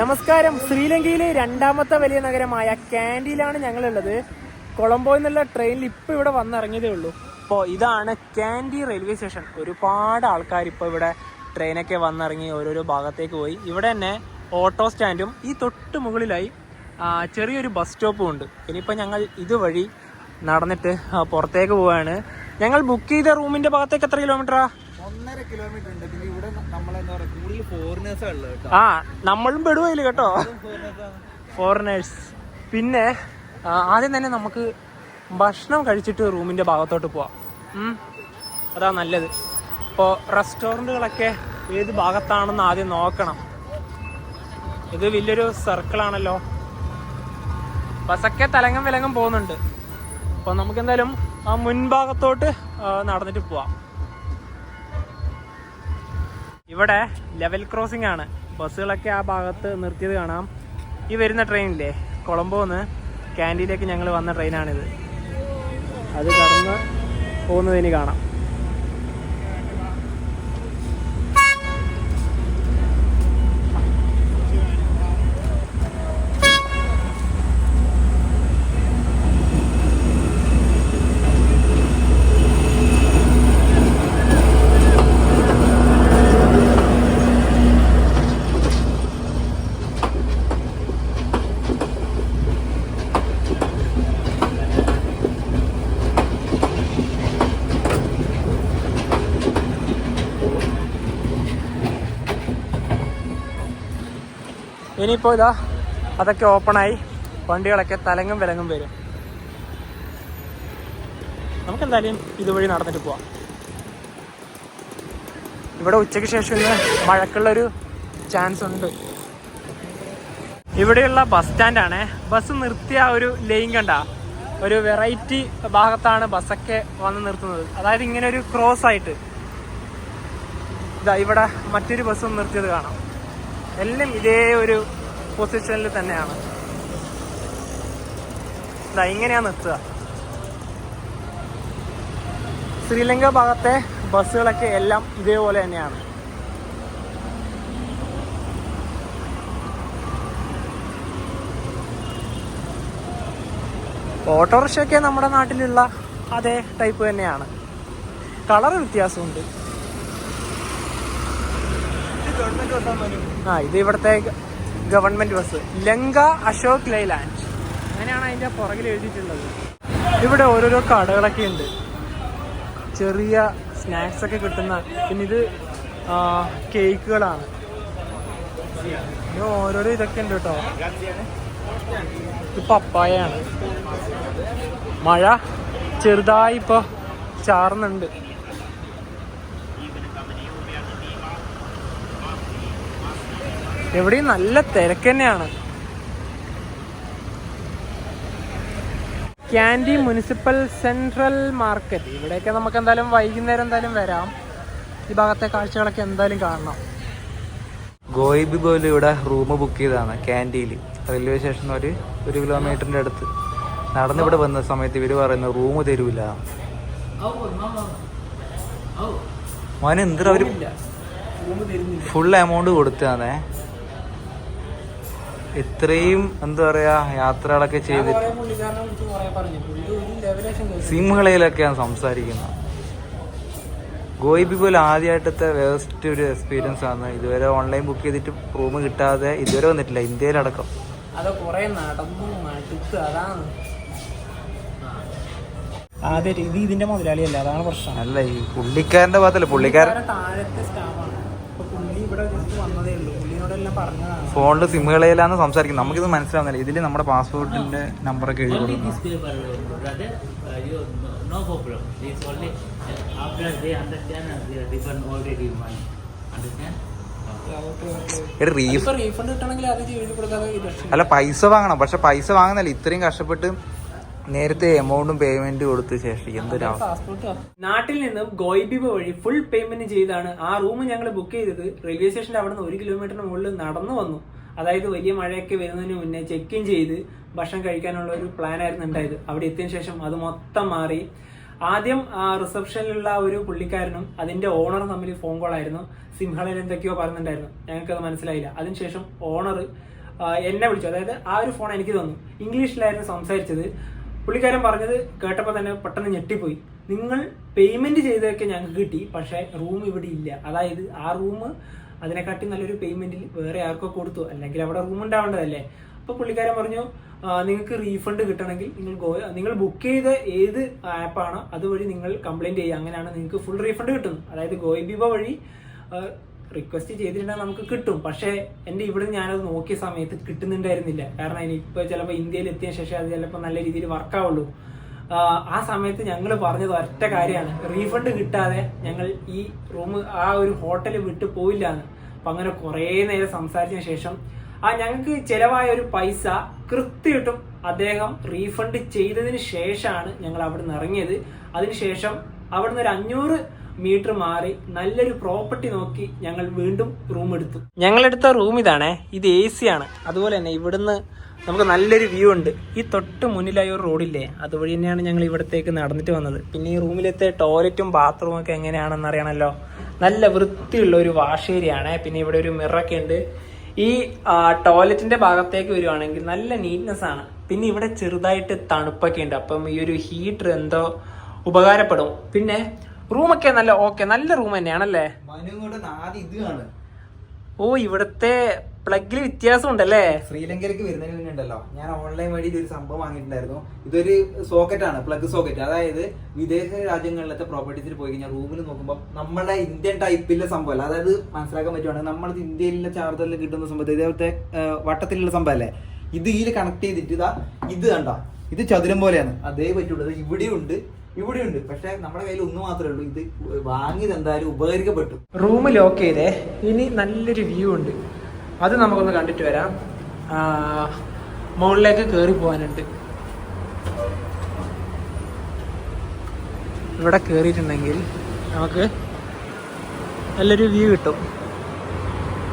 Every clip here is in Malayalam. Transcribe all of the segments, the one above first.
നമസ്കാരം. ശ്രീലങ്കയിലെ രണ്ടാമത്തെ വലിയ നഗരമായ കാൻഡിയിലാണ് ഞങ്ങളുള്ളത്. കൊളംബോ എന്നുള്ള ട്രെയിനിൽ ഇപ്പൊ ഇവിടെ വന്നിറങ്ങിയതേ ഉള്ളൂ. അപ്പോൾ ഇതാണ് കാൻഡി റെയിൽവേ സ്റ്റേഷൻ ഒരുപാട് ആൾക്കാർ ഇപ്പോൾ ഇവിടെ ട്രെയിനൊക്കെ വന്നിറങ്ങി ഓരോരോ ഭാഗത്തേക്ക് പോയി. ഇവിടെ തന്നെ ഓട്ടോ സ്റ്റാൻഡും ഈ തൊട്ട് മുകളിലായി ചെറിയൊരു ബസ് സ്റ്റോപ്പും ഉണ്ട്. ഇനിയിപ്പോൾ ഞങ്ങൾ ഇതുവഴി നടന്നിട്ട് പുറത്തേക്ക് പോവാണ്. ഞങ്ങൾ ബുക്ക് ചെയ്ത റൂമിന്റെ ഭാഗത്തേക്ക് എത്ര കിലോമീറ്ററാ ഒന്നര കിലോമീറ്റർ ഉണ്ട്. ആ നമ്മളും പെടുവയിൽ കേട്ടോ. ഫോറിനേഴ്സ് പിന്നെ ആദ്യം തന്നെ നമുക്ക് ഭക്ഷണം കഴിച്ചിട്ട് റൂമിന്റെ ഭാഗത്തോട്ട് പോവാം. അതാ നല്ലത്. ഇപ്പോൾ റെസ്റ്റോറന്റുകളൊക്കെ ഏത് ഭാഗത്താണെന്ന് ആദ്യം നോക്കണം. ഇത് വലിയൊരു സർക്കിളാണല്ലോ. ബസ്സൊക്കെ തലങ്ങും വിലങ്ങും പോകുന്നുണ്ട്. അപ്പോൾ നമുക്ക് എന്തായാലും ആ മുൻഭാഗത്തോട്ട് നടന്നിട്ട് പോവാം. ഇവിടെ ലെവൽ ക്രോസിംഗ് ആണ്. ബസ്സുകളൊക്കെ ആ ഭാഗത്ത് നിർത്തിയത് കാണാം. ഈ വരുന്ന ട്രെയിനില്ലേ കൊളംബോന്ന്. ക്യാന്റീനിലേക്ക് ഞങ്ങൾ വന്ന ട്രെയിനാണിത് അത് കടന്ന് പോകുന്നത് ഇനി കാണാം. ഇനിയിപ്പോൾ ഇതാ അതൊക്കെ ഓപ്പണായി വണ്ടികളൊക്കെ തലങ്ങും വിലങ്ങും വരും. നമുക്ക് എന്തായാലും ഇതുവഴി നടന്നിട്ട് പോവാം. ഇവിടെ ഉച്ചയ്ക്ക് ശേഷം ഇന്ന് മഴക്കുള്ളൊരു ചാൻസ് ഉണ്ട്. ഇവിടെയുള്ള ബസ് സ്റ്റാൻഡാണ് ബസ് നിർത്തിയ ഒരു ലൈൻ കണ്ട? ഒരു വെറൈറ്റി ഭാഗത്താണ് ബസ്സൊക്കെ വന്ന് നിർത്തുന്നത്. അതായത് ഇങ്ങനെ ഒരു ക്രോസ് ആയിട്ട്. ഇതാ ഇവിടെ മറ്റൊരു ബസ്സും നിർത്തിയത് കാണാം. എല്ലാം ഇതേ ഒരു പൊസിഷനിൽ തന്നെയാണ്. ഇതാ ഇങ്ങനെയാ നിർത്തുക. ശ്രീലങ്ക ഭാഗത്തെ ബസ്സുകളൊക്കെ എല്ലാം ഇതേപോലെ തന്നെയാണ്. ഓട്ടോറിക്ഷയൊക്കെ നമ്മുടെ നാട്ടിലുള്ള അതേ ടൈപ്പ് തന്നെയാണ്. കളർ വ്യത്യാസമുണ്ട്. ആ ഇത് ഇവിടുത്തെ government bus. Lanka Ashok Leyland. അങ്ങനെയാണ് അതിന്റെ പുറകിൽ എഴുതിയിട്ടുള്ളത്. ഇവിടെ ഓരോരോ കടകളൊക്കെ ഉണ്ട്. ചെറിയ സ്നാക്സ് ഒക്കെ കിട്ടുന്ന പിന്നെ ഇത് കേക്കുകളാണ്. ഓരോരോ ഇതൊക്കെ ഉണ്ട് കേട്ടോ. ഇത് പപ്പായാണ് മഴ ചെറുതായി ഇപ്പൊ ചാറുന്നുണ്ട്. എവിടെയും നല്ല തിരക്ക് തന്നെയാണ് ക്യാൻഡി മുനിസിപ്പൽ സെൻട്രൽ മാർക്കറ്റ്. ഇവിടെയൊക്കെ നമുക്ക് എന്തായാലും വൈകുന്നേരം എന്തായാലും വരാം. ഈ ഭാഗത്തെ കാഴ്ചകളൊക്കെ എന്തായാലും കാണണം. ഗോയിബി പോലും ഇവിടെ റൂം ബുക്ക് ചെയ്തതാണ് ക്യാൻഡിയിൽ റെയിൽവേ സ്റ്റേഷൻ ഒരു ഒരു കിലോമീറ്ററിന്റെ അടുത്ത്. നടന്ന് ഇവിടെ വന്ന സമയത്ത് ഇവർ പറയുന്നത് റൂം തരൂല. മോനെ അവർ അവർ ഫുൾ എമൗണ്ട് കൊടുത്തതാണേ. ഇത്രയും എന്താ പറയാ യാത്രകളൊക്കെ ചെയ്തിട്ട് സിംഹളയിലൊക്കെയാണ് സംസാരിക്കുന്നത്. ഗോയിബി പോലെ ആദ്യമായിട്ടത്തെ വേസ്റ്റ് ഒരു എക്സ്പീരിയൻസ് ആണ്. ഇതുവരെ ഓൺലൈൻ ബുക്ക് ചെയ്തിട്ട് റൂം കിട്ടാതെ ഇതുവരെ വന്നിട്ടില്ല ഇന്ത്യയിലടക്കം. അത് ഇത് ഇതിന്റെ മുതലാളിയല്ല? അതാണ് പ്രശ്നം. അല്ല ഈ പുള്ളിക്കാരന്റെ ഭാഗത്തല്ല പുള്ളിക്കാരൻ പുള്ളിക്കാരൻ താഴത്തെ സ്റ്റാഫാണ് അപ്പൊ പുള്ളി കളയിലാന്ന് സംസാരിക്കും നമുക്കിത് മനസ്സിലാവുന്നില്ല. ഇതിൽ നമ്മുടെ പാസ്പോർട്ടിന്റെ. Uh, uh, uh, കിട്ടണമെങ്കിൽ അത് എഴുതി രക്ഷയില്ല. അല്ല പൈസ വാങ്ങണം. പക്ഷെ പൈസ വാങ്ങുന്നില്ല ഇത്രയും കഷ്ടപ്പെട്ട് നേരത്തെ എമൗണ്ടും പേയ്മെന്റ് കൊടുത്ത ശേഷം എന്തൊരു നാട്ടിൽ നിന്നും ഗോയിബിബ വഴി ഫുൾ പേയ്മെന്റ് ചെയ്താണ്. ആ റൂം ഞങ്ങൾ ബുക്ക് ചെയ്തത്. റെയിൽവേ സ്റ്റേഷന്റെ അവിടെ നിന്ന് ഒരു കിലോമീറ്ററിന് മുകളിൽ നടന്നു വന്നു. അതായത് വലിയ മഴയൊക്കെ വരുന്നതിന് മുന്നേ ചെക്ക് ഇൻ ചെയ്ത് ഭക്ഷണം കഴിക്കാനുള്ള ഒരു പ്ലാൻ ആയിരുന്നു ഉണ്ടായത്. അവിടെ എത്തിയതിനു ശേഷം അത് മൊത്തം മാറി. ആദ്യം ആ റിസപ്ഷനിലുള്ള ഒരു പുള്ളിക്കാരനും അതിന്റെ ഓണറും തമ്മിൽ ഫോൺ കോൾ ആയിരുന്നു. സിംഹളയിൽ എന്തൊക്കെയോ പറഞ്ഞിട്ടുണ്ടായിരുന്നു. ഞങ്ങൾക്കത് മനസ്സിലായില്ല. അതിനുശേഷം ഓണർ എന്നെ വിളിച്ചു. അതായത് ആ ഒരു ഫോൺ എനിക്ക് തന്നു. ഇംഗ്ലീഷിലായിരുന്നു സംസാരിച്ചത്. പുള്ളിക്കാരൻ പറഞ്ഞത് കേട്ടപ്പോൾ തന്നെ പെട്ടെന്ന് ഞെട്ടിപ്പോയി. നിങ്ങൾ പേയ്മെന്റ് ചെയ്തതൊക്കെ ഞങ്ങൾക്ക് കിട്ടി പക്ഷേ റൂം ഇവിടെ ഇല്ല. അതായത് ആ റൂം അതിനെക്കാട്ടി നല്ലൊരു പേയ്മെന്റിൽ വേറെ ആർക്കോ കൊടുത്തു. അല്ലെങ്കിൽ അവിടെ റൂം ഉണ്ടാവേണ്ടതല്ലേ? അപ്പോൾ പുള്ളിക്കാരൻ പറഞ്ഞു നിങ്ങൾക്ക് റീഫണ്ട് കിട്ടണമെങ്കിൽ നിങ്ങൾ ഗോ നിങ്ങൾ ബുക്ക് ചെയ്ത ഏത് ആപ്പാണോ അതുവഴി നിങ്ങൾ കംപ്ലൈന്റ് ചെയ്യുക. അങ്ങനെയാണ് നിങ്ങൾക്ക് ഫുൾ റീഫണ്ട് കിട്ടുന്നത്. അതായത് ഗോയിബിബ വഴി റിക്വസ്റ്റ് ചെയ്തിട്ടുണ്ടെങ്കിൽ നമുക്ക് കിട്ടും. പക്ഷേ എന്റെ ഇവിടെ ഞാനത് നോക്കിയ സമയത്ത് കിട്ടുന്നുണ്ടായിരുന്നില്ല. കാരണം ഇനിയിപ്പോൾ ചിലപ്പോൾ ഇന്ത്യയിൽ എത്തിയ ശേഷം അത് ചിലപ്പോൾ നല്ല രീതിയിൽ വർക്കാവുള്ളൂ ആ സമയത്ത് ഞങ്ങൾ പറഞ്ഞത് ഒറ്റ കാര്യമാണ്. റീഫണ്ട് കിട്ടാതെ ഞങ്ങൾ ഈ റൂം ആ ഒരു ഹോട്ടൽ വിട്ടു പോയില്ല എന്ന് അപ്പൊ അങ്ങനെ കുറേ നേരം സംസാരിച്ചതിന് ശേഷം ആ ഞങ്ങൾക്ക് ചിലവായ ഒരു പൈസ കൃത്യമായിട്ടും അദ്ദേഹം റീഫണ്ട് ചെയ്തതിന് ശേഷമാണ് ഞങ്ങൾ അവിടെ നിന്ന് ഇറങ്ങിയത് അതിനുശേഷം അവിടുന്ന് ഒരു അഞ്ഞൂറ് മീറ്റർ മാറി നല്ലൊരു പ്രോപ്പർട്ടി നോക്കി ഞങ്ങൾ വീണ്ടും റൂം എടുത്തു. ഞങ്ങൾ എടുത്ത റൂം ഇതാണേ. ഇത് എ സി ആണ്. അതുപോലെ തന്നെ ഇവിടുന്ന് നമുക്ക് നല്ലൊരു വ്യൂ ഉണ്ട്. ഈ തൊട്ട് മുന്നിലായി ഒരു റോഡില്ലേ? അതുവഴി തന്നെയാണ് ഞങ്ങൾ ഇവിടത്തേക്ക് നടന്നിട്ട് വന്നത്. പിന്നെ ഈ റൂമിലത്തെ ടോയ്ലറ്റും ബാത്റൂമും ഒക്കെ എങ്ങനെയാണെന്ന് അറിയണമല്ലോ? നല്ല വൃത്തിയുള്ള ഒരു വാഷ് ഏരിയ പിന്നെ ഇവിടെ ഒരു മിറൊക്കെ ഉണ്ട്. ഈ ടോയ്ലറ്റിന്റെ ഭാഗത്തേക്ക് വരുവാണെങ്കിൽ നല്ല നീറ്റ്നെസ് ആണ്. പിന്നെ ഇവിടെ ചെറുതായിട്ട് തണുപ്പൊക്കെ ഉണ്ട്. അപ്പം ഈ ഒരു ഹീറ്റർ എന്തോ ഉപകാരപ്പെടും. പിന്നെ റൂമൊക്കെ നല്ല ഓക്കെ നല്ല റൂം തന്നെയാണല്ലേ? ഓ ഇവിടുത്തെ പ്ലഗിൽ വ്യത്യാസം ഉണ്ടല്ലേ ശ്രീലങ്കയിലേക്ക് വരുന്നതിന് മുന്നേ ഉണ്ടല്ലോ. ഞാൻ ഓൺലൈൻ വഴി ഒരു സംഭവം വാങ്ങിയിട്ടുണ്ടായിരുന്നു. ഇതൊരു സോക്കറ്റ് ആണ് പ്ലഗ് സോക്കറ്റ്. അതായത് വിദേശ രാജ്യങ്ങളിലത്തെ പ്രോപ്പർട്ടീസിൽ പോയി കഴിഞ്ഞാൽ റൂമിൽ നോക്കുമ്പോൾ നമ്മുടെ ഇന്ത്യൻ ടൈപ്പിലെ സംഭവം അല്ല അതായത് മനസ്സിലാക്കാൻ പറ്റുവാണെങ്കിൽ നമ്മളത് ഇന്ത്യയിലെ ചാർജറിൽ കിട്ടുന്ന സംഭവം ഇതേപോലത്തെ വട്ടത്തിലുള്ള സംഭവമല്ലേ? ഇത് ഇതിൽ കണക്ട് ചെയ്തിട്ട് ഇതാ ഇത് കണ്ട? ഇത് ചതുരം പോലെയാണ്. അതേ പറ്റുള്ളൂ. ഇവിടെ ഇവിടെയുണ്ട്. ഇവിടെയുണ്ട്. പക്ഷെ നമ്മുടെ കയ്യിൽ ഒന്ന് മാത്രമേ ഉള്ളൂ. ഇത് വാങ്ങിയത് എന്തായാലും ഉപകരിക്കപ്പെട്ടു. റൂം ലോക്ക് ചെയ്തേ. ഇനി നല്ലൊരു വ്യൂ ഉണ്ട്. അത് നമുക്കൊന്ന് കണ്ടിട്ട് വരാം. മുകളിലേക്ക് കയറി പോകാനുണ്ട്. ഇവിടെ കയറിയിട്ടുണ്ടെങ്കിൽ നമുക്ക് നല്ലൊരു വ്യൂ കിട്ടും.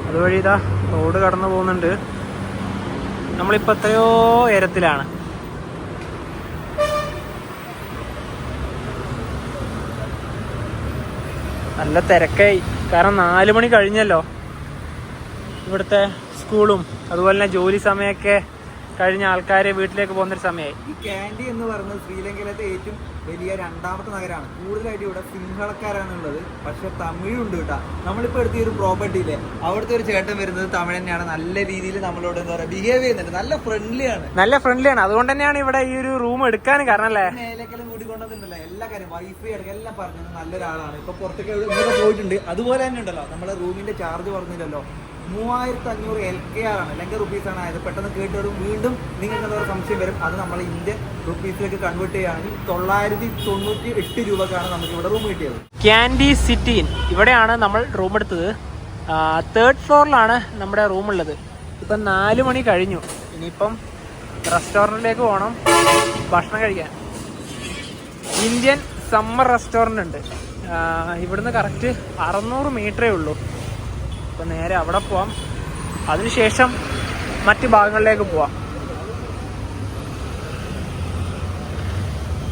അതുവഴി ഇതാ റോഡ് കടന്നു പോകുന്നുണ്ട്. നമ്മളിപ്പോൾ എത്രയോ ഉയരത്തിലാണ്. നല്ല തിരക്കായി. കാരണം നാല് മണി കഴിഞ്ഞല്ലോ. ഇവിടുത്തെ സ്കൂളും അതുപോലെ തന്നെ ജോലി സമയമൊക്കെ കഴിഞ്ഞ ആൾക്കാരെ വീട്ടിലേക്ക് പോകുന്നൊരു സമയമായി. ഈ കാൻഡി എന്ന് പറയുന്നത് ശ്രീലങ്കയിലത്തെ ഏറ്റവും വലിയ രണ്ടാമത്തെ നഗരമാണ്. കൂടുതലായിട്ട് ഇവിടെ സിംഹളക്കാരാണ് ഉള്ളത് പക്ഷെ തമിഴുണ്ട് കേട്ടോ. നമ്മളിപ്പോൾ എടുത്ത ഒരു പ്രോപ്പർട്ടിയിലെ അവിടുത്തെ ഒരു ചേട്ടൻ വരുന്നത് തമിഴ് തന്നെയാണ്. നല്ല രീതിയിൽ നമ്മളോട് എന്താ പറയുക ബിഹേവ് ചെയ്യുന്നുണ്ട്. നല്ല ഫ്രണ്ട്ലിയാണ് നല്ല ഫ്രണ്ട്ലിയാണ് അതുകൊണ്ട് തന്നെയാണ് ഇവിടെ ഈ ഒരു റൂം എടുക്കാൻ കാരണം അല്ലേ? മേലേക്കെല്ലാം കൂടിക്കൊണ്ടതുണ്ടല്ലോ എല്ലാ കാര്യം വൈഫൈ അടക്കം എല്ലാം പറഞ്ഞു നല്ലൊരാളാണ്. ഇപ്പൊ പുറത്തൊക്കെ ഇവിടെ പോയിട്ടുണ്ട്. അതുപോലെ തന്നെ ഉണ്ടല്ലോ നമ്മളെ റൂമിന്റെ ചാർജ് പറഞ്ഞില്ലല്ലോ. മൂവായിരത്തി അഞ്ഞൂറ് എൽ കെ ആർ ആണ്. അല്ലെങ്കിൽ റുപ്പീസ് ആണ്. ആയത് പെട്ടെന്ന് കേട്ടോടും വീണ്ടും നിങ്ങൾക്ക് എന്താ സംശയം വരും. അത് നമ്മൾ ഇന്ത്യൻ റുപ്പീസിലേക്ക് കൺവേർട്ട് ചെയ്യുകയാണെങ്കിൽ തൊള്ളായിരത്തി തൊണ്ണൂറ്റി എട്ട് രൂപക്കാണ് നമുക്ക് ഇവിടെ റൂം കിട്ടിയത്. ക്യാൻഡി സിറ്റി ഇവിടെയാണ് നമ്മൾ റൂം എടുത്തത്. തേർഡ് ഫ്ലോറിലാണ് നമ്മുടെ റൂം ഉള്ളത്. ഇപ്പം നാല് മണി കഴിഞ്ഞു. ഇനിയിപ്പം റെസ്റ്റോറന്റിലേക്ക് പോകണം ഭക്ഷണം കഴിക്കാൻ. ഇന്ത്യൻ സമ്മർ റെസ്റ്റോറന്റ് ഉണ്ട്. ഇവിടുന്ന് കറക്റ്റ് അറുന്നൂറ് മീറ്ററേ ഉള്ളൂ. അപ്പം നേരെ അവിടെ പോവാം. അതിനുശേഷം മറ്റ് ഭാഗങ്ങളിലേക്ക് പോവാം.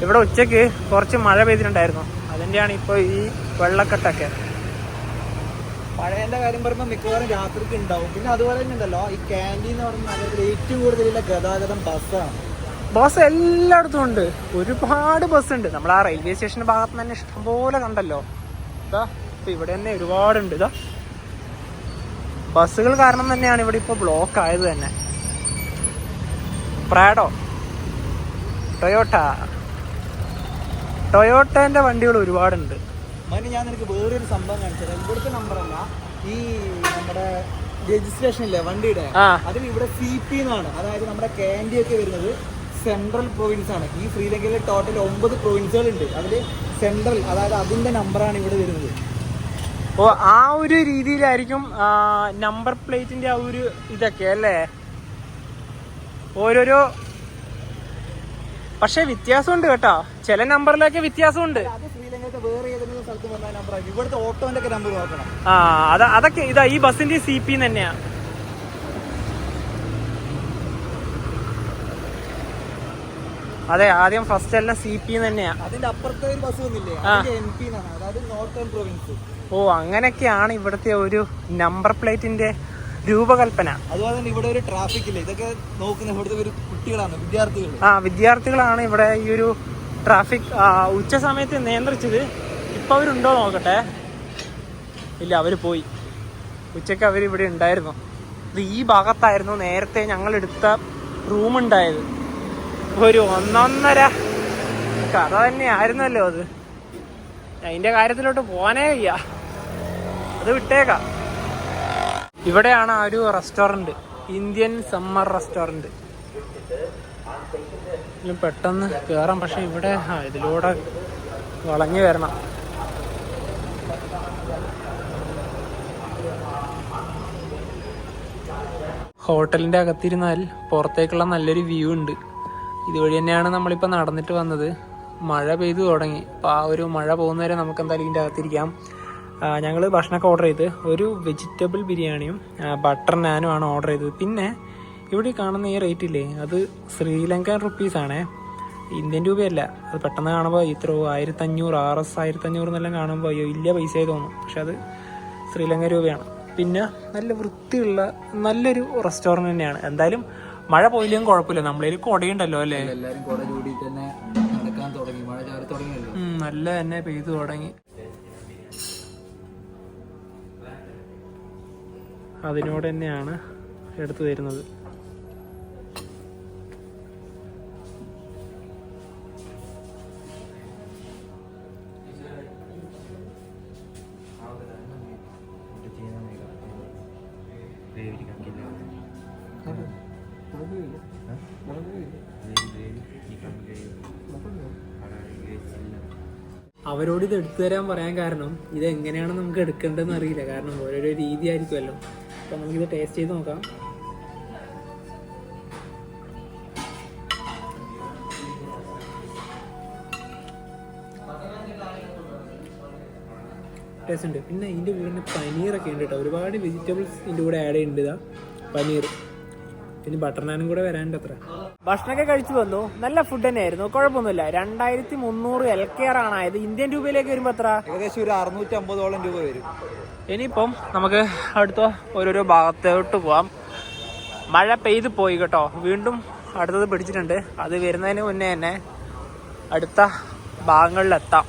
ഇവിടെ ഉച്ചയ്ക്ക് കുറച്ച് മഴ പെയ്തിട്ടുണ്ടായിരുന്നു. അതിന്റെയാണ് ഇപ്പോൾ ഈ വെള്ളക്കെട്ടൊക്കെ. പഴയന്റെ കാര്യം പറയുമ്പോൾ മിക്കവാറും രാത്രിക്ക് ഉണ്ടാവും. പിന്നെ അതുപോലെ തന്നെ ഉണ്ടല്ലോ ഈ ക്യാന്റീൻ എന്ന് പറയുന്ന ഏറ്റവും കൂടുതലുള്ള ഗതാഗതം ബസ്സാണ്. ബസ് എല്ലായിടത്തും ഉണ്ട്. ഒരുപാട് ബസ് ഉണ്ട്. നമ്മൾ ആ റെയിൽവേ സ്റ്റേഷന്റെ ഭാഗത്ത് തന്നെ ഇഷ്ടംപോലെ കണ്ടല്ലോ. ഇതാ ഇപ്പൊ ഇവിടെ തന്നെ ഒരുപാടുണ്ട്. ഇതാ ബസ്സുകൾ കാരണം തന്നെയാണ് ഇവിടെ ഇപ്പോൾ ബ്ലോക്ക് ആയത് തന്നെ. പ്രാഡോ ടൊയോട്ട ടൊയോട്ടേന്റെ വണ്ടികൾ ഒരുപാടുണ്ട്. അതിന് ഞാൻ നിനക്ക് വേറൊരു സംഭവം കാണിച്ചത് ഇവിടുത്തെ നമ്പറല്ല ഈ നമ്മുടെ രജിസ്ട്രേഷൻ ഇല്ലേ വണ്ടിയുടെ? അതിൽ ഇവിടെ സി പി എന്നാണ്. അതായത് നമ്മുടെ കാൻഡി ഒക്കെ വരുന്നത്. സെൻട്രൽ പ്രൊവിൻസ് ആണ്. ഈ ശ്രീലങ്കയിൽ ടോട്ടൽ ഒമ്പത് പ്രൊവിൻസുകൾ ഉണ്ട് അതിൽ സെൻട്രൽ അതായത് അതിന്റെ നമ്പറാണ് ഇവിടെ വരുന്നത്. ഓ ആ ഒരു രീതിയിലായിരിക്കും നമ്പർ പ്ലേറ്റിന്റെ ആ ഒരു ഇതൊക്കെ അല്ലേ? ഓരോരോ പക്ഷെ വ്യത്യാസമുണ്ട് കേട്ടോ. ചില നമ്പറിലൊക്കെ വ്യത്യാസമുണ്ട്. ആ അതൊക്കെ ഇതാ ഈ ബസ്സിന്റെ സി പി തന്നെയാ. അതെ ആദ്യം ഫസ്റ്റ് എല്ലാം സി പി തന്നെയാണ് അതിന്റെ അപ്പുറത്തെ ഒരു ബസ് വന്നില്ലേ? ആ. എം പി അതായത് നോർത്തേൺ പ്രൊവിൻസ് ഓ അങ്ങനെയൊക്കെയാണ് ഇവിടുത്തെ ഒരു നമ്പർ പ്ലേറ്റിന്റെ രൂപകൽപ്പന. അതുപോലെ തന്നെ ഇവിടെ ഒരു ട്രാഫിക് ഇല്ല? ഇതൊക്കെ നോക്കുന്ന ഇവിടുത്തെ ഒരു കുട്ടികളാണ് വിദ്യാർത്ഥികൾ ആ വിദ്യാർത്ഥികളാണ് ഇവിടെ ഈ ഒരു ട്രാഫിക് ഉച്ച സമയത്ത് നിയന്ത്രിച്ചത്. ഇപ്പൊ അവരുണ്ടോ നോക്കട്ടെ. ഇല്ല അവർ പോയി. ഉച്ചയ്ക്ക് അവർ ഇവിടെ ഉണ്ടായിരുന്നു. ഇത് ഈ ഭാഗത്തായിരുന്നു നേരത്തെ ഞങ്ങൾ എടുത്ത റൂം ഉണ്ടായത്. ഒരു ഒന്നൊന്നര. കഥ തന്നെയായിരുന്നല്ലോ അത്. അതിന്റെ കാര്യത്തിലോട്ട് പോകാനേ വയ്യ. അത് വിട്ടേക്കാം. ഇവിടെയാണ് ആ ഒരു റെസ്റ്റോറന്റ് ഇന്ത്യൻ സമ്മർ റെസ്റ്റോറന്റ് പെട്ടെന്ന് കേറാം. പക്ഷെ ഇവിടെ ഇതിലൂടെ വളഞ്ഞു വരണം. ഹോട്ടലിന്റെ അകത്തിരുന്നാൽ പുറത്തേക്കുള്ള നല്ലൊരു വ്യൂ ഉണ്ട്. ഇതുവഴി തന്നെയാണ് നമ്മളിപ്പോൾ നടന്നിട്ട് വന്നത്. മഴ പെയ്തു തുടങ്ങി. അപ്പോൾ ആ ഒരു മഴ പോകുന്നവരെ നമുക്ക് എന്തായാലും ഇതിന്റെ അകത്തിരിക്കാം. ഞങ്ങൾ ഭക്ഷണമൊക്കെ ഓർഡർ ചെയ്ത് ഒരു വെജിറ്റബിൾ ബിരിയാണിയും ബട്ടർ നാനും ആണ് ഓർഡർ ചെയ്തത്. പിന്നെ ഇവിടെ കാണുന്ന ഈ റേറ്റ് ഇല്ലേ? അത് ശ്രീലങ്കൻ റുപ്പീസ് ആണേ. ഇന്ത്യൻ രൂപയല്ല. അത് പെട്ടെന്ന് കാണുമ്പോൾ ഇത്ര ആയിരത്തഞ്ഞൂറ് ആർ എസ് ആയിരത്തഞ്ഞൂറ് എന്നെല്ലാം കാണുമ്പോൾ അയ്യോ ഇല്ല പൈസയായി തോന്നും. പക്ഷെ അത് ശ്രീലങ്കൻ രൂപയാണ്. പിന്നെ നല്ല വൃത്തിയുള്ള നല്ലൊരു റെസ്റ്റോറന്റ് തന്നെയാണ്. എന്തായാലും മഴ പോയില്ലെങ്കിൽ കുഴപ്പമില്ല. നമ്മളിൽ കുടയുണ്ടല്ലോ അല്ലേ? എല്ലാവരും ചൂടി തന്നെ നടക്കാൻ തുടങ്ങി. മഴ ചാറി തുടങ്ങിയല്ലോ. നല്ല തന്നെ പെയ്തു തുടങ്ങി. അതിനോട് തന്നെയാണ് എടുത്തു തരുന്നത്. അവരോട് ഇത് എടുത്തു തരാൻ പറയാൻ കാരണം ഇത് എങ്ങനെയാണ് നമുക്ക് എടുക്കേണ്ടതെന്ന് അറിയില്ല. കാരണം ഓരോരോ രീതി ആയിരിക്കുമല്ലോ അപ്പൊ നമുക്കിത് ടേസ്റ്റ് ചെയ്ത് നോക്കാം. ടേസ്റ്റ് ഉണ്ട് പിന്നെ ഇതിന്റെ കൂടെ പനീറൊക്കെ ഉണ്ട് കേട്ടോ. ഒരുപാട് വെജിറ്റബിൾസ് ഇതിന്റെ കൂടെ ആഡ് ചെയ്യുന്നുണ്ട് പനീർ. പിന്നെ ബട്ടർ നാനും കൂടെ വരാനുണ്ട് അത്ര. ഭക്ഷണമൊക്കെ കഴിച്ചു വന്നു. നല്ല ഫുഡ് തന്നെയായിരുന്നു. കുഴപ്പമൊന്നുമില്ല. രണ്ടായിരത്തി മുന്നൂറ് എൽ കെ ആർ ആണ് ആയത് ഇന്ത്യൻ രൂപയിലേക്ക് വരുമ്പോൾ എത്ര? ഏകദേശം ഒരു അറുന്നൂറ്റി അമ്പതോളം രൂപ വരും. ഇനിയിപ്പം നമുക്ക് അടുത്ത ഓരോരോ ഭാഗത്തോട്ട് പോവാം. മഴ പെയ്ത് പോയി കേട്ടോ. വീണ്ടും അടുത്തത് പിടിച്ചിട്ടുണ്ട്. അത് വരുന്നതിന് മുന്നേ തന്നെ അടുത്ത ഭാഗങ്ങളിലെത്താം.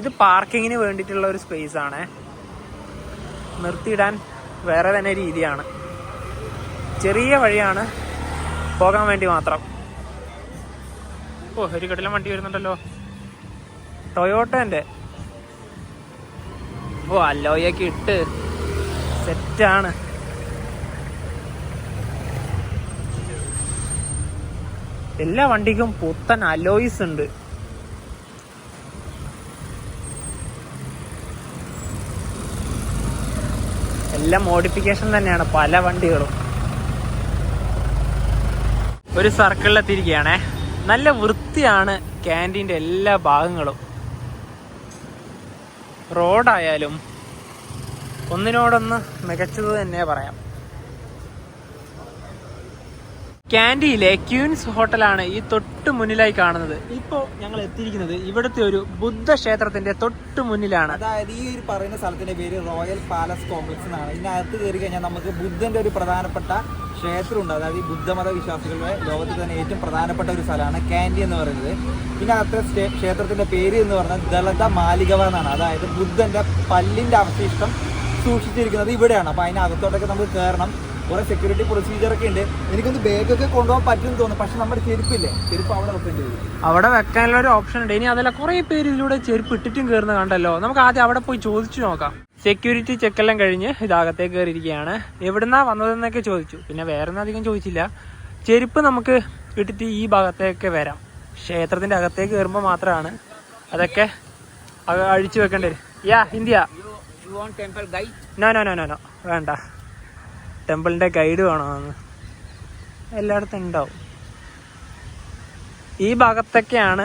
ഇത് പാർക്കിങ്ങിന് വേണ്ടിയിട്ടുള്ള ഒരു സ്പേസ് ആണ്. നിർത്തിയിടാൻ വേറെ തന്നെ രീതിയാണ്. ചെറിയ വഴിയാണ് പോകാൻ വേണ്ടി മാത്രം. ഓ ഒരു കടലം വണ്ടി വരുന്നുണ്ടല്ലോ. ടൊയോട്ടന്റെ. ഓ അല്ലോയൊക്കെ ഇട്ട്. സെറ്റാണ്. എല്ലാ വണ്ടിക്കും പുത്തൻ അലോയ്സ് ഉണ്ട്. എല്ലാം മോഡിഫിക്കേഷൻ തന്നെയാണ് പല വണ്ടികളും. ഒരു സർക്കിളിലെത്തിയിരിക്കുകയാണേ. നല്ല വൃത്തിയാണ് ക്യാന്റീന്റെ എല്ലാ ഭാഗങ്ങളും. റോഡായാലും ഒന്നിനോടൊന്ന് മികച്ചത് തന്നെ പറയാം. ക്യാൻഡിയിലെ ക്യൂൻസ് ഹോട്ടലാണ് ഈ തൊട്ട് മുന്നിലായി കാണുന്നത്. ഇപ്പോൾ ഞങ്ങൾ എത്തിയിരിക്കുന്നത് ഇവിടുത്തെ ഒരു ബുദ്ധ ക്ഷേത്രത്തിന്റെ തൊട്ട് മുന്നിലാണ്. അതായത് ഈ ഒരു പറയുന്ന സ്ഥലത്തിന്റെ പേര് റോയൽ പാലസ് കോംപ്ലക്സ് എന്നാണ്. ഇതിനകത്ത് കയറി കഴിഞ്ഞാൽ നമുക്ക് ബുദ്ധന്റെ ഒരു പ്രധാനപ്പെട്ട ക്ഷേത്രമുണ്ട്. അതായത് ഈ ബുദ്ധമത വിശ്വാസികളുടെ ലോകത്തിൽ തന്നെ ഏറ്റവും പ്രധാനപ്പെട്ട ഒരു സ്ഥലമാണ് കാൻഡി എന്ന് പറയുന്നത്. പിന്നെ അത്ര ക്ഷേത്രത്തിന്റെ പേര് എന്ന് പറഞ്ഞാൽ ദളത മാലികവ എന്നാണ്. അതായത് ബുദ്ധന്റെ പല്ലിന്റെ അവശിഷ്ടം സൂക്ഷിച്ചിരിക്കുന്നത് ഇവിടെയാണ്. അപ്പൊ അതിനകത്തോട്ടൊക്കെ നമുക്ക് കയറണം. കുറെ സെക്യൂരിറ്റി പ്രൊസീജിയർ ഒക്കെ ഉണ്ട്. എനിക്കൊന്ന് ബാഗൊക്കെ കൊണ്ടുപോകാൻ പറ്റുമെന്ന് തോന്നുന്നു. പക്ഷെ നമ്മുടെ ചെരുപ്പില്ലേ? ചെരുപ്പ് അവിടെ വെക്കേണ്ടി വരും അവിടെ വെക്കാനുള്ള ഒരു ഓപ്ഷൻ ഉണ്ട്. ഇനി അതല്ല കുറെ പേര് ഇതിലൂടെ ചെരുപ്പ് ഇട്ടിട്ടും കയറുന്ന കണ്ടല്ലോ. നമുക്ക് ആദ്യം അവിടെ പോയി ചോദിച്ചു നോക്കാം. സെക്യൂരിറ്റി ചെക്കെല്ലാം കഴിഞ്ഞ് ഇതാകത്തേക്ക് കയറിയിരിക്കുകയാണ്. എവിടുന്നാ വന്നതെന്നൊക്കെ ചോദിച്ചു. പിന്നെ വേറെ ഒന്നും അധികം ചോദിച്ചില്ല. ചെരുപ്പ് നമുക്ക് ഇട്ടിട്ട് ഈ ഭാഗത്തേക്ക് വരാം. ക്ഷേത്രത്തിന്റെ അകത്തേക്ക് കയറുമ്പോൾ മാത്രമാണ് അതൊക്കെ അത് അഴിച്ചു വെക്കേണ്ടി വരും. Yeah India no no no no no വേണ്ട. ടെമ്പിളിന്റെ ഗൈഡ് വേണമെന്ന്. എല്ലായിടത്തും ഉണ്ടാവും. ഈ ഭാഗത്തൊക്കെയാണ്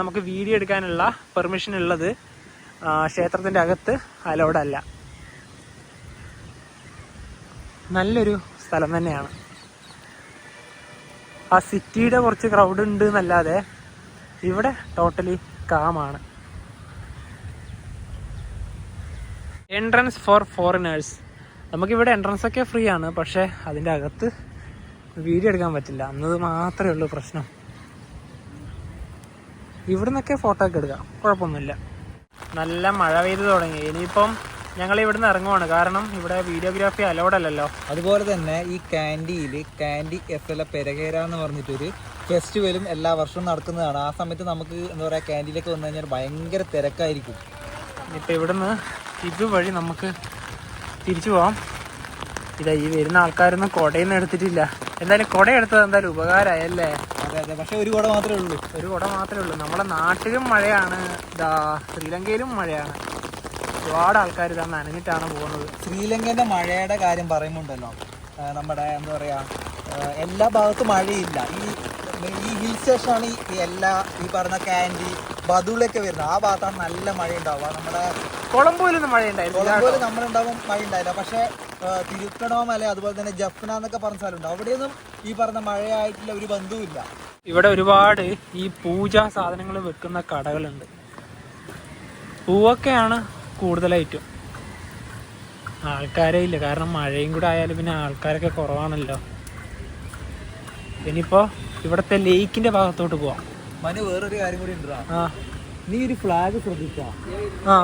നമുക്ക് വീഡിയോ എടുക്കാനുള്ള പെർമിഷൻ ഉള്ളത്. ക്ഷേത്രത്തിന്റെ അകത്ത് അലൗഡ് അല്ല. നല്ലൊരു സ്ഥലം തന്നെയാണ്. ആ സിറ്റിയുടെ കുറച്ച് ക്രൗഡ് ഉണ്ട് എന്നല്ലാതെ ഇവിടെ ടോട്ടലി കാമാണ് എൻട്രൻസ് ഫോർ ഫോറിനേഴ്സ് നമുക്കിവിടെ എൻട്രൻസ് ഒക്കെ ഫ്രീ ആണ് പക്ഷേ അതിന്റെ അകത്ത് വീഡിയോ എടുക്കാൻ പറ്റില്ല. അന്നത് മാത്രമേ ഉള്ളൂ പ്രശ്നം. ഇവിടെ നിന്നൊക്കെ ഫോട്ടോ ഒക്കെ എടുക്കാം. കുഴപ്പമൊന്നുമില്ല. നല്ല മഴ പെയ്ത് തുടങ്ങി. ഇനിയിപ്പം ഞങ്ങൾ ഇവിടുന്ന് ഇറങ്ങുവാണ്. കാരണം ഇവിടെ വീഡിയോഗ്രാഫി അലൗഡ് അല്ലല്ലോ. അതുപോലെ തന്നെ ഈ കാൻഡിയിൽ കാൻഡി എഫ് എൽ പെരകേര എന്ന് പറഞ്ഞിട്ടൊരു ഫെസ്റ്റിവലും എല്ലാ വർഷവും നടക്കുന്നതാണ്. ആ സമയത്ത് നമുക്ക് എന്താ പറയുക കാൻഡിയിലേക്ക് വന്നു കഴിഞ്ഞാൽ ഭയങ്കര തിരക്കായിരിക്കും. ഇപ്പം ഇവിടുന്ന് ഇതുവഴി നമുക്ക് തിരിച്ചു പോവാം. ഇതാ ഈ വരുന്ന ആൾക്കാരൊന്നും കുടയൊന്നും എടുത്തിട്ടില്ല. എന്തായാലും കുട എടുത്തത് എന്തായാലും ഉപകാരമായല്ലേ അതെ അതെ. പക്ഷെ ഒരു കുട മാത്രമേ ഉള്ളൂ. ഒരു കുട മാത്രമേ ഉള്ളൂ. നമ്മുടെ നാട്ടിലും മഴയാണ്. ഇതാ ശ്രീലങ്കയിലും മഴയാണ്. ഒരുപാട് ആൾക്കാർ ഇതാ നനഞ്ഞിട്ടാണ് പോകുന്നത്. ശ്രീലങ്കന്റെ മഴയുടെ കാര്യം പറയുമ്പോണ്ടല്ലോ. നമ്മുടെ എന്താ പറയാ എല്ലാ ഭാഗത്തും മഴയില്ല. ഈ ഈ ഹിൽ സ്റ്റേഷനാണ് ഈ ഈ എല്ലാ ഈ പറഞ്ഞ കാൻഡി ബദുളൊക്കെ വരുന്നത്. ആ ഭാഗത്താണ് നല്ല മഴ ഉണ്ടാവുക നമ്മുടെ കൊളംബോയിലൊന്നും മഴയുണ്ടായിരുന്നില്ല കൊളംബോയിൽ നമ്മളുണ്ടാവും മഴ ഉണ്ടായില്ല പക്ഷെ തിരുക്കണോമല അതുപോലെ തന്നെ ജഫ്ന എന്നൊക്കെ പറഞ്ഞ സ്ഥലമുണ്ട്. അവിടെയൊന്നും ഈ പറഞ്ഞ മഴയായിട്ടുള്ള ഒരു ബന്ധവുമില്ല. ഇവിടെ ഒരുപാട് ഈ പൂജാ സാധനങ്ങൾ വെക്കുന്ന കടകളുണ്ട്. പൂവൊക്കെയാണ് കൂടുതലായിട്ടും. ആൾക്കാരേ ഇല്ല. കാരണം മഴയും കൂടെ ആയാലും പിന്നെ ആൾക്കാരൊക്കെ കുറവാണല്ലോ. ഇനിയിപ്പോ ഇവിടത്തെ ലേക്കിന്റെ ഭാഗത്തോട്ട് പോവാം. മനു വേറൊരു കാര്യം കൂടി ഉണ്ട് ആ. നീ ഒരു ഫ്ലാഗ് ശ്രദ്ധിച്ചാ? ആ.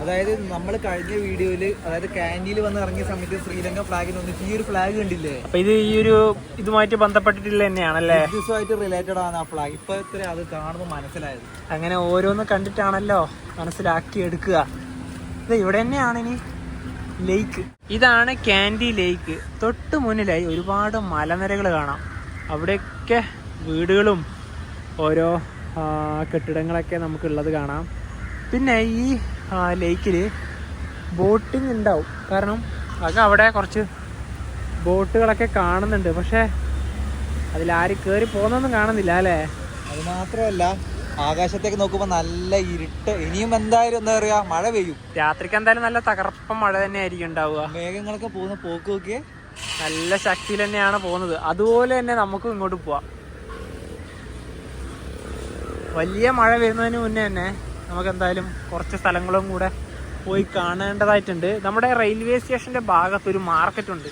അതായത് നമ്മൾ കഴിഞ്ഞ വീഡിയോയിൽ അതായത് കാൻഡിയിൽ വന്ന് ഇറങ്ങിയ സമയത്ത് ശ്രീലങ്ക ഫ്ലാഗിന് വന്നിട്ട് ഈ ഒരു ഫ്ലാഗ് കണ്ടില്ലേ? അപ്പൊ ഇത് ഈ ഒരു ഇതുമായിട്ട് ബന്ധപ്പെട്ടിട്ടില്ല തന്നെയാണല്ലേ? ബിസിനസ്സുമായിട്ട് റിലേറ്റഡ് ആണ് ആ ഫ്ലാഗ് ഇപ്പൊ ഇത്ര അത് കാണുമ്പോൾ മനസ്സിലായത്. അങ്ങനെ ഓരോന്ന് കണ്ടിട്ടാണല്ലോ മനസ്സിലാക്കി എടുക്കുക. ഇത് ഇവിടെ തന്നെയാണ് ഇനി ലേക്ക് ഇതാണ് കാൻഡി ലേക്ക് തൊട്ട് മുന്നിലായി ഒരുപാട് മലനിരകൾ കാണാം. അവിടെയൊക്കെ വീടുകളും ഓരോ കെട്ടിടങ്ങളൊക്കെ നമുക്കുള്ളത് കാണാം. പിന്നെ ഈ ലേക്കിൽ ബോട്ടിംഗ് ഉണ്ടാവും. കാരണം അതൊക്കെ അവിടെ കുറച്ച് ബോട്ടുകളൊക്കെ കാണുന്നുണ്ട്. പക്ഷേ അതിലാരും കയറി പോകുന്നൊന്നും കാണുന്നില്ല അല്ലേ? അത് മാത്രമല്ല ആകാശത്തേക്ക് നോക്കുമ്പോൾ നല്ല ഇരുട്ട്. ഇനിയും എന്തായാലും എന്താ പറയാ മഴ പെയ്യും. രാത്രിക്ക് എന്തായാലും നല്ല തകർപ്പൻ മഴ തന്നെ ആയിരിക്കും ഉണ്ടാവുക. മേഘങ്ങളൊക്കെ പോകുന്ന പോക്ക് നോക്കിയേ. നല്ല ശക്തിയിൽ തന്നെയാണ് പോകുന്നത്. അതുപോലെ തന്നെ നമുക്കും ഇങ്ങോട്ട് പോവാം. വലിയ മഴ വരുന്നതിന് മുന്നേ തന്നെ നമുക്ക് എന്തായാലും കുറച്ച് സ്ഥലങ്ങളും കൂടെ പോയി കാണേണ്ടതായിട്ടുണ്ട്. നമ്മുടെ റെയിൽവേ സ്റ്റേഷന്റെ ഭാഗത്ത് ഒരു മാർക്കറ്റ് ഉണ്ട്.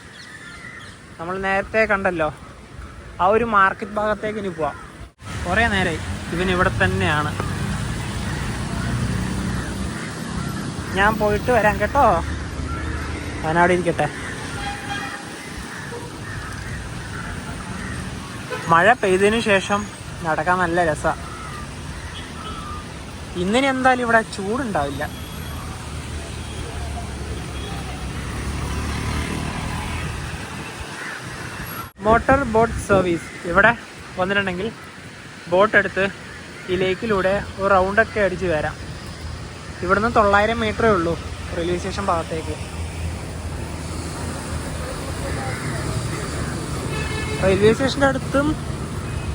നമ്മൾ നേരത്തെ കണ്ടല്ലോ. ആ ഒരു മാർക്കറ്റ് ഭാഗത്തേക്ക് ഇനി പോവാം. കുറേ നേരമായി ഇവൻ ഇവിടെ തന്നെയാണ്. ഞാൻ പോയിട്ട് വരാം കേട്ടോ. അവനവിടെ ഇരിക്കട്ടെ. മഴ പെയ്തതിനു ശേഷം നടക്കാൻ നല്ല രസമാണ് ഇന്നിനി എന്തായാലും ഇവിടെ ചൂടുണ്ടാവില്ല. മോട്ടർ ബോട്ട് സർവീസ് ഇവിടെ വന്നിട്ടുണ്ടെങ്കിൽ ബോട്ട് എടുത്ത് ഈ ലേക്കിലൂടെ ഒരു റൗണ്ടൊക്കെ അടിച്ച് വരാം. ഇവിടുന്ന് തൊള്ളായിരം മീറ്ററേ ഉള്ളൂ റെയിൽവേ സ്റ്റേഷൻ ഭാഗത്തേക്ക്. റെയിൽവേ സ്റ്റേഷന്റെ അടുത്തും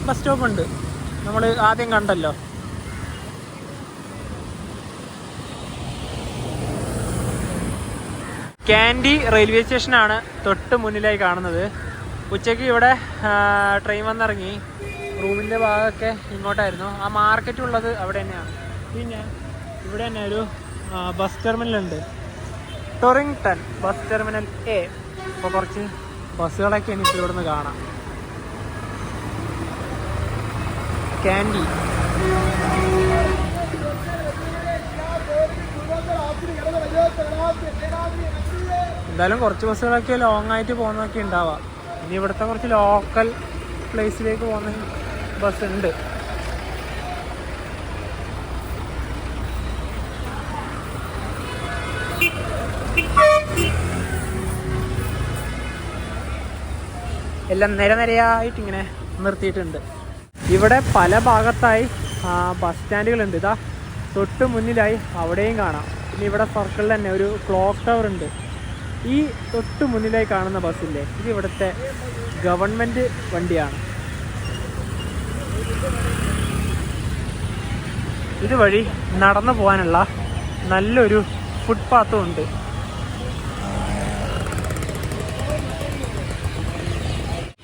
ബസ് സ്റ്റോപ്പ് ഉണ്ട്. നമ്മൾ ആദ്യം കണ്ടല്ലോ. കാൻഡി റെയിൽവേ സ്റ്റേഷനാണ് തൊട്ട് മുന്നിലായി കാണുന്നത്. ഉച്ചയ്ക്ക് ഇവിടെ ട്രെയിൻ വന്നിറങ്ങി. റൂമിന്റെ ഭാഗമൊക്കെ ഇങ്ങോട്ടായിരുന്നു. ആ മാർക്കറ്റ് ഉള്ളത് അവിടെ തന്നെയാണ്. പിന്നെ ഇവിടെ തന്നെ ഒരു ബസ് ടെർമിനലുണ്ട് ടൊറിങ്ടൺ ബസ് ടെർമിനൽ എ അപ്പോൾ കുറച്ച് ബസ്സുകളൊക്കെ എനിക്ക് ഇവിടെ നിന്ന് കാണാം. കാൻഡി എന്തായാലും കുറച്ച് ബസ്സുകളൊക്കെ ലോങ് ആയിട്ട് പോകുന്നതൊക്കെ ഉണ്ടാവാം. ഇനി ഇവിടുത്തെ കുറച്ച് ലോക്കൽ പ്ലേസിലേക്ക് പോകുന്ന ബസ് ഉണ്ട്. എല്ലാം നിരനിരയായിട്ട് ഇങ്ങനെ നിർത്തിയിട്ടുണ്ട്. ഇവിടെ പല ഭാഗത്തായി ബസ് ബസ് സ്റ്റാൻഡുകളുണ്ട് ഇതാ തൊട്ട് മുന്നിലായി അവിടെയും കാണാം. പിന്നെ ഇവിടെ സർക്കിളിൽ തന്നെ ഒരു ക്ലോക്ക് ടവർ ഉണ്ട്. ഈ തൊട്ട് മുന്നിലായി കാണുന്ന ബസ്സില്ലേ ഇത് ഇവിടുത്തെ ഗവൺമെന്റ് വണ്ടിയാണ്. ഇതുവഴി നടന്നു പോകാനുള്ള നല്ലൊരു ഫുട്പാത്തും ഉണ്ട്.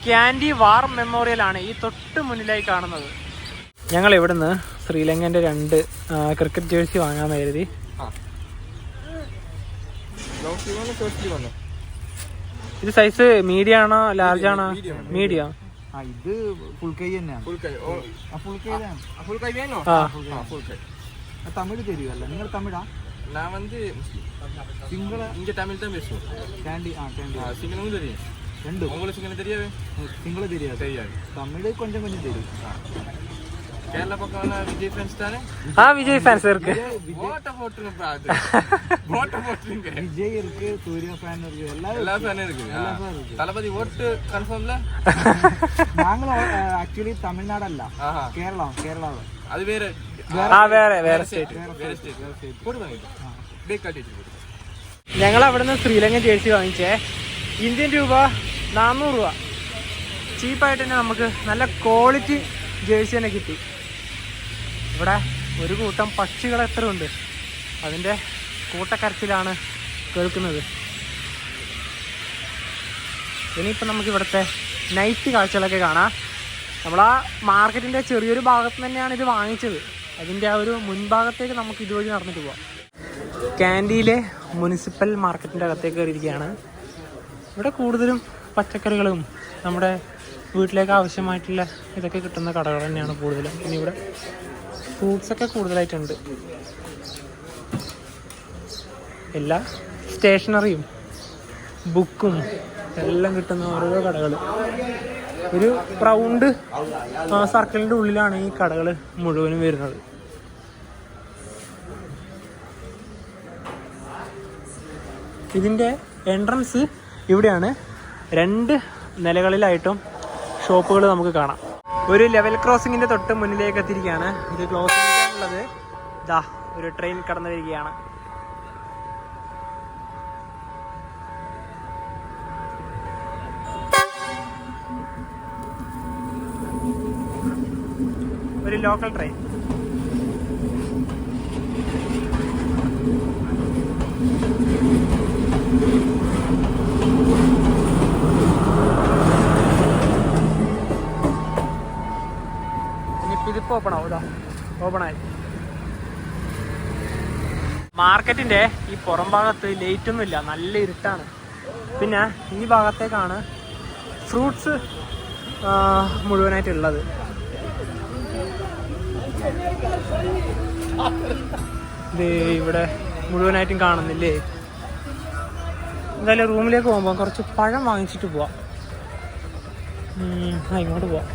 ക്യാൻഡി വാർ മെമ്മോറിയൽ ആണ് ഈ തൊട്ട് മുന്നിലായി കാണുന്നത്. ഞങ്ങൾ ഇവിടുന്ന് ശ്രീലങ്കന്റെ രണ്ട് ക്രിക്കറ്റ് ജേഴ്സി വാങ്ങാൻ കരുതി. ഇത് സൈസ് മീഡിയം ആണോ? ലാർജ് ആണോ മീഡിയം. തമിഴ് കൊഞ്ചം കൊഞ്ചം തരും. ಕೇರಳ ಪಕ್ಕವಲ್ಲ ವಿಜಯ್ ಫ್ಯಾನ್ಸ್ ತಾನೆ ಹಾ விஜய் ஃபேன்ஸ் இருக்கு ஓட்ட போட்டுருங்க அது ஓட்ட போட்டுருங்க விஜய் இருக்கு சூர்யா ஃபேன் இருக்கு எல்லா எல்லா ஃபேனும் இருக்கு தளபதி ஓட்டு கன்ஃபார்ம்ல நாங்களும் ஆக்சுவலி தமிழ்நாடு அல்ல கேரளா கேரளா அது வேற വേറെ വേറെ സ്റ്റേറ്റ് വേറെ സ്റ്റേറ്റ് പോട്ട് വാങ്ങിട്ടു ഞങ്ങൾ അവിടുന്ന് ശ്രീലങ്കൻ ജേഴ്സി വാങ്ങിച്ചേ ഇന്ത്യൻ രൂപ നാനൂറ് രൂപ ചീപ്പായിട്ട് തന്നെ നമുക്ക് നല്ല ക്വാളിറ്റി ജേഴ്സി തന്നെ കിട്ടി ഇവിടെ ഒരു കൂട്ടം പക്ഷികൾ എത്ര ഉണ്ട്? അതിന്റെ കൂട്ടക്കരച്ചിലാണ് കേൾക്കുന്നത്. ഇനിയിപ്പോൾ നമുക്ക് ഇവിടുത്തെ നൈറ്റ് കാഴ്ചകളൊക്കെ കാണാം. നമ്മൾ ആ മാർക്കറ്റിന്റെ ചെറിയൊരു ഭാഗത്ത് തന്നെയാണ് ഇത് വാങ്ങിച്ചത്. അതിന്റെ ആ ഒരു മുൻഭാഗത്തേക്ക് നമുക്ക് ഇതുവഴി നടന്നിട്ട് പോവാം. ക്യാൻഡിയിലെ മുനിസിപ്പൽ മാർക്കറ്റിന്റെ അകത്തേക്ക് കയറിയിരിക്കുകയാണ്. ഇവിടെ കൂടുതലും പച്ചക്കറികളും നമ്മുടെ വീട്ടിലേക്ക് ആവശ്യമായിട്ടുള്ള ഇതൊക്കെ കിട്ടുന്ന കടകൾ തന്നെയാണ് കൂടുതലും. ഇനി ഇവിടെ ഫ്രൂട്ട്സ് ഒക്കെ കൂടുതലായിട്ടുണ്ട്. എല്ലാ സ്റ്റേഷനറിയും ബുക്കും എല്ലാം കിട്ടുന്ന ഓരോ കടകൾ ഒരു പ്രൗണ്ട് സർക്കിളിന്റെ ഉള്ളിലാണ് ഈ കടകൾ മുഴുവനും വരുന്നത്. ഇതിന്റെ എൻട്രൻസ് ഇവിടെയാണ് രണ്ട് നിലകളിലായിട്ടും ഷോപ്പുകൾ നമുക്ക് കാണാം. ഒരു ലെവൽ ക്രോസിങ്ങിന്റെ തൊട്ട് മുന്നിലേക്ക് എത്തിയിരിക്കുകയാണ്. ഇത് ക്ലോസ് ചെയ്യാനുള്ളത് ഇതാ ഒരു ട്രെയിൻ കടന്നു വരികയാണ്. ഒരു ലോക്കൽ ട്രെയിൻ Thank ഇതിപ്പോൾ ഓപ്പൺ ആവും ഇതാ ഓപ്പൺ ആയി. മാർക്കറ്റിന്റെ ഈ പുറം ഭാഗത്ത് ലൈറ്റ് ഒന്നും ഇല്ല. നല്ല ഇരുട്ടാണ്. പിന്നെ ഈ ഭാഗത്തേക്കാണ് ഫ്രൂട്ട്സ് മുഴുവനായിട്ടുള്ളത്. ഇത് ഇവിടെ മുഴുവനായിട്ടും കാണുന്നില്ലേ? എന്തായാലും റൂമിലേക്ക് പോകുമ്പോൾ കുറച്ച് പഴം വാങ്ങിച്ചിട്ട് പോവാം. ഇങ്ങോട്ട് പോവാം.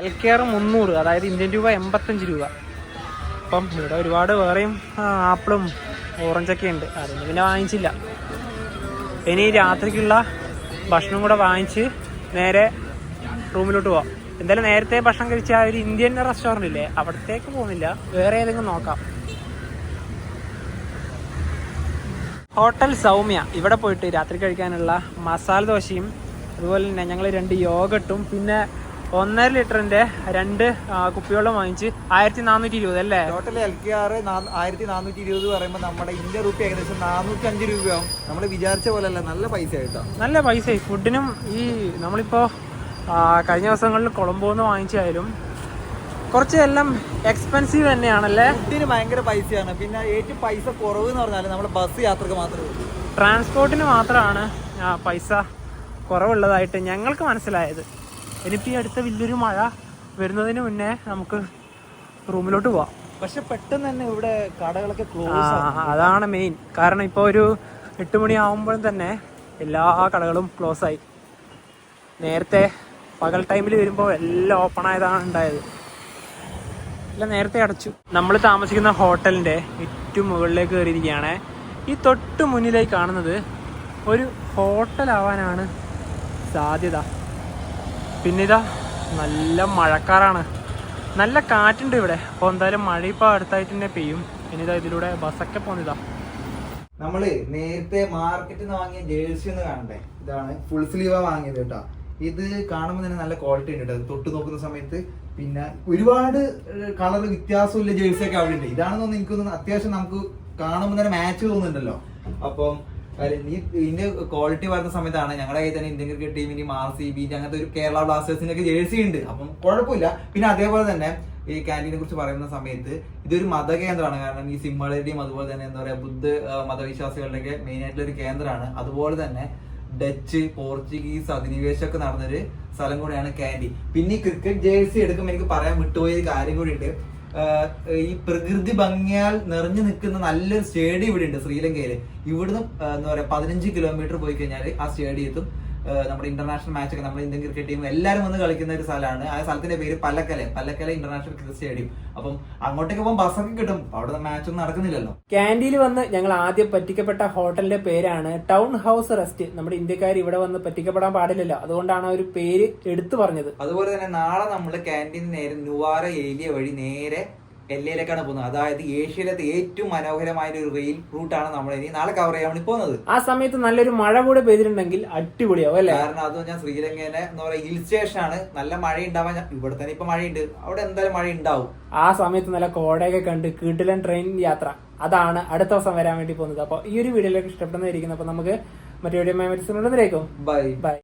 എൽ കെ ആർ മുന്നൂറ് അതായത് ഇന്ത്യൻ രൂപ എൺപത്തഞ്ച് രൂപ. അപ്പം ഇവിടെ ഒരുപാട് വേറെയും ആപ്പിളും ഓറഞ്ചൊക്കെ ഉണ്ട്. അതൊന്നും പിന്നെ വാങ്ങിച്ചില്ല. ഇനി രാത്രിക്കുള്ള ഭക്ഷണം കൂടെ വാങ്ങിച്ച് നേരെ റൂമിലോട്ട് പോവാം. എന്തായാലും നേരത്തെ ഭക്ഷണം കഴിച്ച ആ ഒരു ഇന്ത്യൻ റെസ്റ്റോറന്റ് ഇല്ലേ അവിടത്തേക്ക് പോകുന്നില്ല. വേറെ ഏതെങ്കിലും നോക്കാം. ഹോട്ടൽ സൗമ്യ. ഇവിടെ പോയിട്ട് രാത്രി കഴിക്കാനുള്ള മസാല ദോശയും അതുപോലെ തന്നെ ഞങ്ങൾ രണ്ട് യോഗട്ടും പിന്നെ ഒന്നര ലിറ്ററിന്റെ രണ്ട് കുപ്പിവെള്ളം വാങ്ങിച്ച് ആയിരത്തി നാനൂറ്റി ഇരുപത് അല്ലേ? ടോട്ടൽ എൽ കെ ആർ ആയിരത്തി നാനൂറ്റി ഇരുപത് പറയുമ്പോൾ നമ്മുടെ ഇന്ത്യ റുപ്പി ഏകദേശം നാനൂറ്റി അഞ്ച് രൂപയാവും. നമ്മൾ വിചാരിച്ച പോലെ അല്ല നല്ല പൈസ ആയിട്ടാ നല്ല പൈസ ഫുഡിനും ഈ നമ്മളിപ്പോ കഴിഞ്ഞ ദിവസങ്ങളിൽ കൊളംബോന്ന് വാങ്ങിച്ചായാലും കുറച്ച് എല്ലാം എക്സ്പെൻസീവ് തന്നെയാണല്ലേ? ഫുഡിന് ഭയങ്കര പൈസയാണ്. പിന്നെ ഏറ്റവും പൈസ കുറവ് എന്ന് പറഞ്ഞാൽ നമ്മുടെ ബസ് യാത്രയ്ക്ക് മാത്രമേ ഉള്ളൂ. ട്രാൻസ്പോർട്ടിന് മാത്രമാണ് പൈസ കുറവുള്ളതായിട്ട് ഞങ്ങൾക്ക് മനസ്സിലായത്. ഇനിയിപ്പോൾ ഈ അടുത്ത വലിയൊരു മഴ വരുന്നതിന് മുന്നേ നമുക്ക് റൂമിലോട്ട് പോവാം. പക്ഷെ പെട്ടെന്ന് തന്നെ ഇവിടെ കടകളൊക്കെ ക്ലോസ് അതാണ് മെയിൻ കാരണം ഇപ്പോൾ ഒരു എട്ട് മണി ആകുമ്പോഴും തന്നെ എല്ലാ കടകളും ക്ലോസ് ആയി. നേരത്തെ പകൽ ടൈമിൽ വരുമ്പോൾ എല്ലാം ഓപ്പൺ ആയതാണ് ഉണ്ടായത്. എല്ലാം നേരത്തെ അടച്ചു. നമ്മൾ താമസിക്കുന്ന ഹോട്ടലിന്റെ ഏറ്റവും മുകളിലേക്ക് കയറിയിരിക്കുകയാണ്. ഈ തൊട്ട് മുന്നിലായി കാണുന്നത് ഒരു ഹോട്ടലാവാനാണ് സാധ്യത. പിന്നെ ഇതാ നല്ല മഴക്കാറാണ്. നല്ല കാറ്റുണ്ട് ഇവിടെ. അപ്പോൾ എന്തായാലും മഴ ഇപ്പോൾ അടുത്തായിട്ട് തന്നെ പെയ്യും. ഇനി ഇതാ ഇതിലൂടെ ബസ്സൊക്കെ പോകുന്നതാ നമ്മൾ നേരത്തെ മാർക്കറ്റിൽ നിന്ന് വാങ്ങിയ ജേഴ്സി ഒന്ന് കാണണ്ടേ? ഇതാണ് ഫുൾ സ്ലീവാ വാങ്ങിയത് കേട്ടോ. ഇത് കാണുമ്പോൾ തന്നെ നല്ല ക്വാളിറ്റി ഉണ്ട് കേട്ടോ. തൊട്ട് നോക്കുന്ന സമയത്ത് പിന്നെ ഒരുപാട് കളർ വ്യത്യാസമില്ല ജേഴ്സി ഒക്കെ അവിടെ ഉണ്ട്. ഇതാണെന്ന് എനിക്കൊന്ന് അത്യാവശ്യം നമുക്ക് കാണുമ്പോൾ തന്നെ മാച്ച് തോന്നുന്നുണ്ടല്ലോ. അപ്പം ഇതിന്റെ ക്വാളിറ്റി വരുന്ന സമയത്താണ് ഞങ്ങളുടെ കയ്യിൽ തന്നെ ഇന്ത്യൻ ക്രിക്കറ്റ് ടീമിന് ആർ സി ബി അങ്ങനത്തെ ഒരു കേരള ബ്ലാസ്റ്റേഴ്സിന്റെ ഒക്കെ ജേഴ്സി ഉണ്ട്. അപ്പം കുഴപ്പമില്ല. പിന്നെ അതേപോലെ തന്നെ ഈ ക്യാന്റീനെ കുറിച്ച് പറയുന്ന സമയത്ത് ഇതൊരു മതകേന്ദ്രമാണ് കാരണം ഈ സിംഹളുടെയും അതുപോലെ തന്നെ എന്താ പറയുക ബുദ്ധ മതവിശ്വാസികളുടെ മതവിശ്വാസികളുടെയൊക്കെ മെയിൻ ആയിട്ടുള്ള ഒരു കേന്ദ്രമാണ്. അതുപോലെ തന്നെ ഡച്ച് പോർച്ചുഗീസ് അധിനിവേശമൊക്കെ നടന്നൊരു സ്ഥലം കൂടെയാണ് കാൻഡി പിന്നെ ഈ ക്രിക്കറ്റ് ജേഴ്സി എടുക്കുമ്പോൾ എനിക്ക് പറയാൻ വിട്ടുപോയ ഒരു കാര്യം കൂടി ഉണ്ട്. ഈ പ്രകൃതി ഭംഗിയാൽ നിറഞ്ഞു നിൽക്കുന്ന നല്ലൊരു സ്റ്റേഡിയം ഇവിടെ ഉണ്ട് ശ്രീലങ്കയിൽ ഇവിടുന്ന് എന്താ പറയാ പതിനഞ്ച് കിലോമീറ്റർ പോയി കഴിഞ്ഞാൽ ആ സ്റ്റേഡിയത്തും ആ, നമ്മുടെ ഇന്റർനാഷണൽ മാച്ച് ഒക്കെ നമ്മുടെ ഇന്ത്യൻ ക്രിക്കറ്റ് ടീം എല്ലാവരും വന്ന് കളിക്കുന്ന ഒരു സ്ഥലമാണ്. ആ സ്ഥലത്തിന്റെ പേര് Pallekele. Pallekele international cricket stadium അപ്പം അങ്ങോട്ടേക്ക് പോകുമ്പോൾ ബസ്സൊക്കെ കിട്ടും. അവിടെ മാച്ച് ഒന്നും നടക്കുന്നില്ലല്ലോ. ക്യാൻഡിയിൽ വന്ന് ഞങ്ങൾ ആദ്യം പറ്റിക്കപ്പെട്ട ഹോട്ടലിന്റെ പേരാണ് ടൗൺ ഹൗസ് റെസ്റ്റ് നമ്മുടെ ഇന്ത്യക്കാർ ഇവിടെ വന്ന് പറ്റിക്കപ്പെടാൻ പാടില്ലല്ലോ. അതുകൊണ്ടാണ് ആ ഒരു പേര് എടുത്തു പറഞ്ഞത്. അതുപോലെ തന്നെ നാളെ നമ്മൾ ക്യാന്റീൻ നേരെ നുവാര ഏരിയ വഴി നേരെ എല്ലയിലേക്കാണ് പോകുന്നത്. അതായത് ഏഷ്യയിലെ ഏറ്റവും മനോഹരമായ ഒരു റെയിൽ റൂട്ടാണ് നമ്മൾ ഇനി നാളെ കവർ ചെയ്യാൻ വേണ്ടി പോകുന്നത്. ആ സമയത്ത് നല്ലൊരു മഴ കൂടെ പെയ്തിട്ടുണ്ടെങ്കിൽ അടിപൊളിയാവും അല്ലേ? കാരണം അത് ഞാൻ ശ്രീലങ്കയിലെ എന്താ പറയാ ഹിൽ സ്റ്റേഷൻ ആണ്. നല്ല മഴ ഉണ്ടാവാൻ ഇവിടെ തന്നെ ഇപ്പൊ മഴയുണ്ട്. അവിടെ എന്തായാലും മഴ ഉണ്ടാവും. ആ സമയത്ത് നല്ല കോടയൊക്കെ കണ്ട് കിടിലൻ ട്രെയിൻ യാത്ര. അതാണ് അടുത്ത ദിവസം വരാൻ വേണ്ടി പോകുന്നത്. അപ്പോൾ ഈ ഒരു വീഡിയോയിലേക്ക് ഇഷ്ടപ്പെടുന്നതായിരിക്കുന്നു അപ്പോൾ നമുക്ക് മറ്റു വീഡിയോ മനസ്സിലുണ്ടെന്നിലേക്കും ബൈ ബൈ